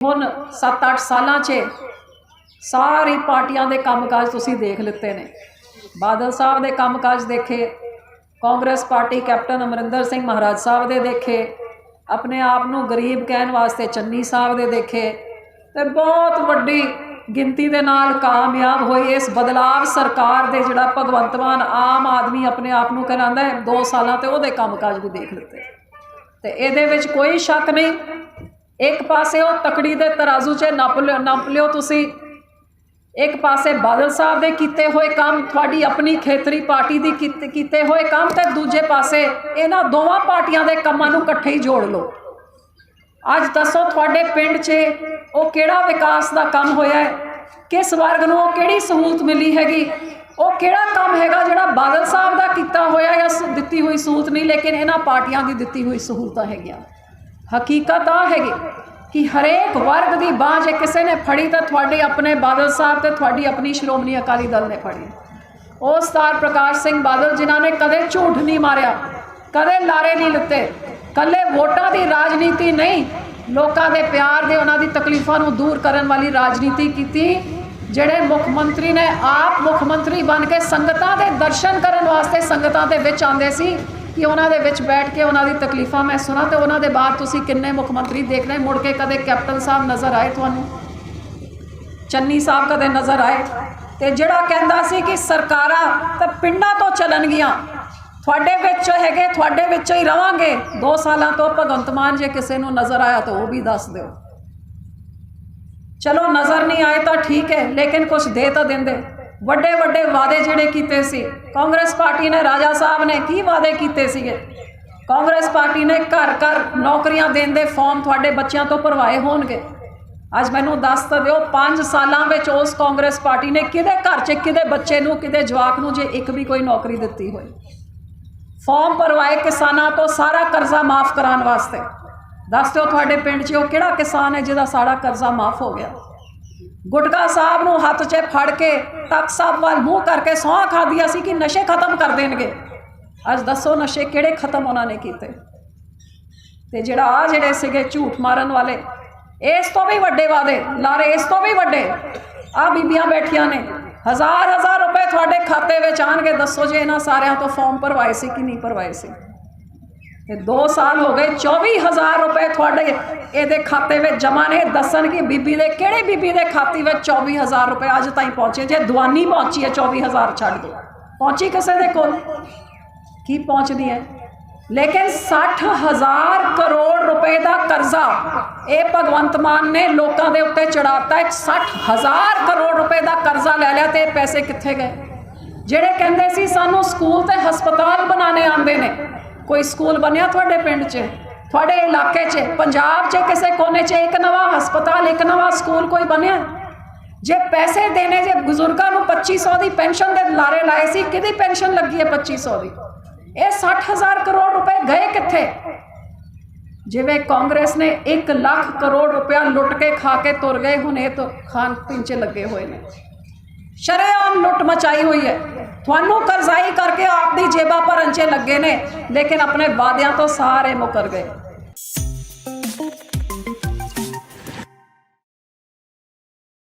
ਹੁਣ 7-8 ਸਾਲਾਂ 'ਚ ਸਾਰੀ ਪਾਰਟੀਆਂ ਦੇ ਕੰਮਕਾਜ ਤੁਸੀਂ ਦੇਖ ਲਿੱਤੇ ਨੇ। ਬਾਦਲ ਸਾਹਿਬ ਦੇ ਕੰਮਕਾਜ ਦੇਖੇ, ਕਾਂਗਰਸ ਪਾਰਟੀ ਕੈਪਟਨ ਅਮਰਿੰਦਰ ਸਿੰਘ ਮਹਾਰਾਜ ਸਾਹਿਬ ਦੇ ਦੇਖੇ, ਆਪਣੇ ਆਪ ਨੂੰ ਗਰੀਬ ਕਹਿਣ ਵਾਸਤੇ ਚੰਨੀ ਸਾਹਿਬ ਦੇ ਦੇਖੇ ਤੇ ਬਹੁਤ ਵੱਡੀ ਗਿਣਤੀ ਦੇ ਨਾਲ ਕਾਮਯਾਬ ਹੋਈ ਇਸ ਬਦਲਾਵ ਸਰਕਾਰ ਦੇ ਜਿਹੜਾ ਭਗਵੰਤ ਮਾਨ ਆਮ ਆਦਮੀ ਆਪਣੇ ਆਪ ਨੂੰ ਕਹਿੰਦਾ ਹੈ 2 ਸਾਲਾਂ ਤੇ ਉਹਦੇ ਕੰਮਕਾਜ ਵੀ ਦੇਖ ਲਿੱਤੇ। ਤੇ ਇਹਦੇ ਵਿੱਚ ਕੋਈ ਸ਼ੱਕ ਨਹੀਂ ਇੱਕ ਪਾਸੇ ਉਹ ਤਕੜੀ ਦੇ ਤਰਾਜ਼ੂ 'ਚ ਨੱਪ ਲਿਓ ਨੱਪ ਲਿਓ ਤੁਸੀਂ। ਇੱਕ ਪਾਸੇ ਬਾਦਲ ਸਾਹਿਬ ਦੇ ਕੀਤੇ ਹੋਏ ਕੰਮ, ਤੁਹਾਡੀ ਆਪਣੀ ਖੇਤਰੀ ਪਾਰਟੀ ਦੀ ਕੀਤੇ ਕੀਤੇ ਹੋਏ ਕੰਮ ਤੇ ਦੂਜੇ ਪਾਸੇ ਇਹਨਾਂ ਦੋਵਾਂ ਪਾਰਟੀਆਂ ਦੇ ਕੰਮਾਂ ਨੂੰ ਇਕੱਠੇ ਹੀ ਜੋੜ ਲਓ। ਅੱਜ ਦੱਸੋ ਤੁਹਾਡੇ ਪਿੰਡ 'ਚ ਉਹ ਕਿਹੜਾ ਵਿਕਾਸ ਦਾ ਕੰਮ ਹੋਇਆ ਹੈ? ਕਿਸ ਵਰਗ ਨੂੰ ਉਹ ਕਿਹੜੀ ਸਹੂਲਤ ਮਿਲੀ ਹੈਗੀ? ਉਹ ਕਿਹੜਾ ਕੰਮ ਹੈਗਾ ਜਿਹੜਾ ਬਾਦਲ ਸਾਹਿਬ ਦਾ ਕੀਤਾ ਹੋਇਆ ਜਾਂ ਸ- ਦਿੱਤੀ ਹੋਈ ਸਹੂਲਤ ਨਹੀਂ, ਲੇਕਿਨ ਇਹਨਾਂ ਪਾਰਟੀਆਂ ਦੀ ਦਿੱਤੀ ਹੋਈ ਸਹੂਲਤਾਂ ਹੈਗੀਆਂ? ਹਕੀਕਤ ਆ ਹੈਗੀ ਕਿ ਹਰੇਕ ਵਰਗ ਦੀ ਬਾਂਹ ਜੇ ਕਿਸੇ ਨੇ ਫੜੀ ਤਾਂ ਤੁਹਾਡੇ ਆਪਣੇ ਬਾਦਲ ਸਾਹਿਬ ਤੇ ਤੁਹਾਡੀ ਆਪਣੀ ਸ਼੍ਰੋਮਣੀ ਅਕਾਲੀ ਦਲ ਨੇ ਫੜੀ। ਉਹ ਸਤਾਰ ਪ੍ਰਕਾਸ਼ ਸਿੰਘ ਬਾਦਲ ਜਿਨ੍ਹਾਂ ਨੇ ਕਦੇ ਝੂਠ ਨਹੀਂ ਮਾਰਿਆ, ਕਦੇ ਲਾਰੇ ਨਹੀਂ ਲਿੱਤੇ ਕੱਲੇ ਵੋਟਾਂ ਦੀ ਰਾਜਨੀਤੀ ਨਹੀਂ, ਲੋਕਾਂ ਦੇ ਪਿਆਰ ਦੇ ਉਹਨਾਂ ਦੀ ਤਕਲੀਫਾਂ ਨੂੰ ਦੂਰ ਕਰਨ ਵਾਲੀ ਰਾਜਨੀਤੀ ਕੀਤੀ, ਜਿਹੜੇ ਮੁੱਖ ਮੰਤਰੀ ਨੇ ਆਪ ਮੁੱਖ ਮੰਤਰੀ ਬਣ ਕੇ ਸੰਗਤਾਂ ਦੇ ਦਰਸ਼ਨ ਕਰਨ ਵਾਸਤੇ ਸੰਗਤਾਂ ਦੇ ਵਿੱਚ ਆਉਂਦੇ ਸੀ ਕਿ ਉਹਨਾਂ ਦੇ ਵਿੱਚ ਬੈਠ ਕੇ ਉਹਨਾਂ ਦੀ ਤਕਲੀਫਾਂ ਮੈਂ ਸੁਣਾ ਤੇ ਉਹਨਾਂ ਦੇ ਬਾਅਦ ਤੁਸੀਂ ਕਿੰਨੇ ਮੁੱਖ ਮੰਤਰੀ ਦੇਖ ਰਹੇ ਮੁੜ ਕੇ ਕਦੇ ਕੈਪਟਨ ਸਾਹਿਬ ਨਜ਼ਰ ਆਏ ਤੁਹਾਨੂੰ? ਚੰਨੀ ਸਾਹਿਬ ਕਦੇ ਨਜ਼ਰ ਆਏ? ਤੇ ਜਿਹੜਾ ਕਹਿੰਦਾ ਸੀ ਕਿ ਸਰਕਾਰਾਂ ਤਾਂ ਪਿੰਡਾਂ ਤੋਂ ਚੱਲਣਗੀਆਂ। ਤੁਹਾਡੇ ਵਿੱਚ ਹੈਗੇ, ਤੁਹਾਡੇ ਵਿੱਚ ਹੀ ਰਵਾਂਗੇ। 2 ਸਾਲਾਂ ਤੋਂ ਭਗਵੰਤ ਮਾਨ ਜੇ ਕਿਸੇ ਨੂੰ ਨਜ਼ਰ ਆਇਆ ਤਾਂ ਉਹ ਵੀ ਦੱਸ ਦਿਓ। ਚਲੋ, ਨਜ਼ਰ ਨਹੀਂ ਆਏ ਤਾਂ ਠੀਕ ਹੈ, ਲੇਕਿਨ ਕੁਝ ਦੇ ਤਾਂ ਦਿੰਦੇ। ਵੱਡੇ ਵੱਡੇ ਵਾਅਦੇ ਜਿਹੜੇ ਕੀਤੇ ਸੀ। ਕਾਂਗਰਸ ਪਾਰਟੀ ਨੇ, ਰਾਜਾ ਸਾਹਿਬ ਨੇ ਕੀ ਵਾਅਦੇ ਕੀਤੇ ਸੀਗੇ? ਕਾਂਗਰਸ ਪਾਰਟੀ ਨੇ ਘਰ ਘਰ ਨੌਕਰੀਆਂ ਦੇਣ ਦੇ ਫਾਰਮ ਤੁਹਾਡੇ ਬੱਚਿਆਂ ਤੋਂ ਭਰਵਾਏ ਹੋਣਗੇ। ਅੱਜ ਮੈਨੂੰ ਦੱਸ ਤਾਂ ਦਿਓ 5 ਸਾਲਾਂ ਵਿੱਚ ਉਸ ਕਾਂਗਰਸ ਪਾਰਟੀ ਨੇ ਕਿਹਦੇ ਘਰ 'ਚ, ਕਿਹਦੇ ਬੱਚੇ ਨੂੰ, ਕਿਹਦੇ ਜਵਾਕ ਨੂੰ ਜੇ ਇੱਕ ਵੀ ਕੋਈ ਨੌਕਰੀ ਦਿੱਤੀ ਹੋਈ? ਫਾਰਮ ਭਰਵਾਏ ਕਿਸਾਨਾਂ ਤੋਂ ਸਾਰਾ ਕਰਜ਼ਾ ਮਾਫ ਕਰਾਉਣ ਵਾਸਤੇ। ਦੱਸ ਦਿਓ ਤੁਹਾਡੇ ਪਿੰਡ 'ਚ ਉਹ ਕਿਹੜਾ ਕਿਸਾਨ ਹੈ ਜਿਹਦਾ ਸਾਰਾ ਕਰਜ਼ਾ ਮਾਫ ਹੋ ਗਿਆ? ਗੁਟਕਾ ਸਾਹਿਬ ਨੂੰ ਹੱਥ 'ਚ ਫੜ ਕੇ ਤਖਤ ਸਾਹਿਬ ਵੱਲ ਮੂੰਹ ਕਰਕੇ ਸੌਂ ਖਾਦੀਆਂ ਸੀ ਕਿ ਨਸ਼ੇ ਖਤਮ ਕਰ ਦੇਣਗੇ? ਅੱਜ ਦੱਸੋ ਨਸ਼ੇ ਕਿਹੜੇ ਖਤਮ ਉਹਨਾਂ ਨੇ ਕੀਤੇ? ਤੇ ਜਿਹੜਾ ਆ ਜਿਹੜੇ ਸੀਗੇ ਝੂਠ ਮਾਰਨ ਵਾਲੇ, ਇਸ ਤੋਂ ਵੀ ਵੱਡੇ ਵਾਦੇ ਲਾਰੇ ਇਸ ਤੋਂ ਵੀ ਵੱਡੇ ਆ ਬੀਬੀਆਂ ਬੈਠੀਆਂ ਨੇ, ਹਜ਼ਾਰ ਹਜ਼ਾਰ ਰੁਪਏ ਤੁਹਾਡੇ ਖਾਤੇ ਵਿੱਚ ਆਣਗੇ, ਦੱਸੋ ਜੇ ਇਹਨਾਂ ਸਾਰਿਆਂ ਤੋਂ ਫਾਰਮ ਭਰਵਾਏ ਸੀ ਕਿ ਨਹੀਂ ਭਰਵਾਏ ਸੀ? ਤੇ 2 ਸਾਲ ਹੋ ਗਏ 24000 ਰੁਪਏ ਤੁਹਾਡੇ ਇਹਦੇ ਖਾਤੇ ਵਿੱਚ ਜਮ੍ਹਾਂ ਨੇ। ਦੱਸਣ ਕਿ ਬੀਬੀ ਦੇ ਕਿਹੜੇ ਬੀਬੀ ਦੇ ਖਾਤੇ ਵਿੱਚ 24000 ਰੁਪਏ ਅੱਜ ਤਾਈਂ ਪਹੁੰਚੇ। ਜੇ ਦਵਾਨੀ ਪਹੁੰਚੀ ਹੈ 24000 ਛੱਡ ਦਿਓ। ਪਹੁੰਚੀ ਕਿਸੇ ਦੇ ਕੋਲ? ਕੀ ਪਹੁੰਚਦੀ ਹੈ? ਲੇਕਿਨ 60000 ਕਰੋੜ ਰੁਪਏ ਦਾ ਕਰਜ਼ਾ ਇਹ ਭਗਵੰਤ ਮਾਨ ਨੇ ਲੋਕਾਂ ਦੇ ਉੱਤੇ ਚੜਾਤਾ ਹੈ। 60000 ਕਰੋੜ ਰੁਪਏ ਦਾ ਕਰਜ਼ਾ ਲੈ ਲਿਆ ਤੇ ਇਹ ਪੈਸੇ ਕਿੱਥੇ ਗਏ? ਜਿਹੜੇ ਕਹਿੰਦੇ ਸੀ, ਸਾਨੂੰ ਸਕੂਲ ਤੇ ਹਸਪਤਾਲ ਬਣਾਉਣੇ ਆਉਂਦੇ ਨੇ ਕੋਈ ਸਕੂਲ ਬਣਿਆ ਤੁਹਾਡੇ ਪਿੰਡ 'ਚ? ਤੁਹਾਡੇ ਇਲਾਕੇ 'ਚ? ਪੰਜਾਬ 'ਚ? ਕਿਸੇ ਕੋਨੇ 'ਚ? ਇੱਕ ਨਵਾਂ ਹਸਪਤਾਲ, ਇੱਕ ਨਵਾਂ ਸਕੂਲ ਕੋਈ ਬਣਿਆ? ਜੇ ਪੈਸੇ ਦੇਣੇ, ਜੇ ਬਜ਼ੁਰਗਾਂ ਨੂੰ 2500 ਦੀ ਪੈਨਸ਼ਨ ਦੇ ਲਾਰੇ ਲਾਏ ਸੀ, ਕਿਹਦੀ ਪੈਨਸ਼ਨ ਲੱਗੀ ਹੈ 2500 ਦੀ? ਇਹ 60000 ਕਰੋੜ ਰੁਪਏ ਗਏ ਕਿੱਥੇ? ਜਿਵੇਂ ਕਾਂਗਰਸ ਨੇ 1 ਲੱਖ ਕਰੋੜ ਰੁਪਇਆ ਲੁੱਟ ਕੇ ਖਾ ਕੇ ਤੁਰ ਗਏ, ਹੁਣ ਇਹ ਤਾਂ ਖਾਣ ਪੀਣ 'ਚ ਲੱਗੇ ਹੋਏ ਨੇ। ਸ਼ਰੇਆਮ ਲੁੱਟ ਮਚਾਈ ਹੋਈ ਹੈ। ਤੁਹਾਨੂੰ ਕਰਜ਼ਾਈ ਕਰਕੇ ਆਪਦੀ ਜੇਬਾਂ ਭਰਨ 'ਚ ਲੱਗੇ ਨੇ, ਲੇਕਿਨ ਆਪਣੇ ਵਾਅਦਿਆਂ ਤੋਂ ਸਾਰੇ ਮੁਕਰ ਗਏ।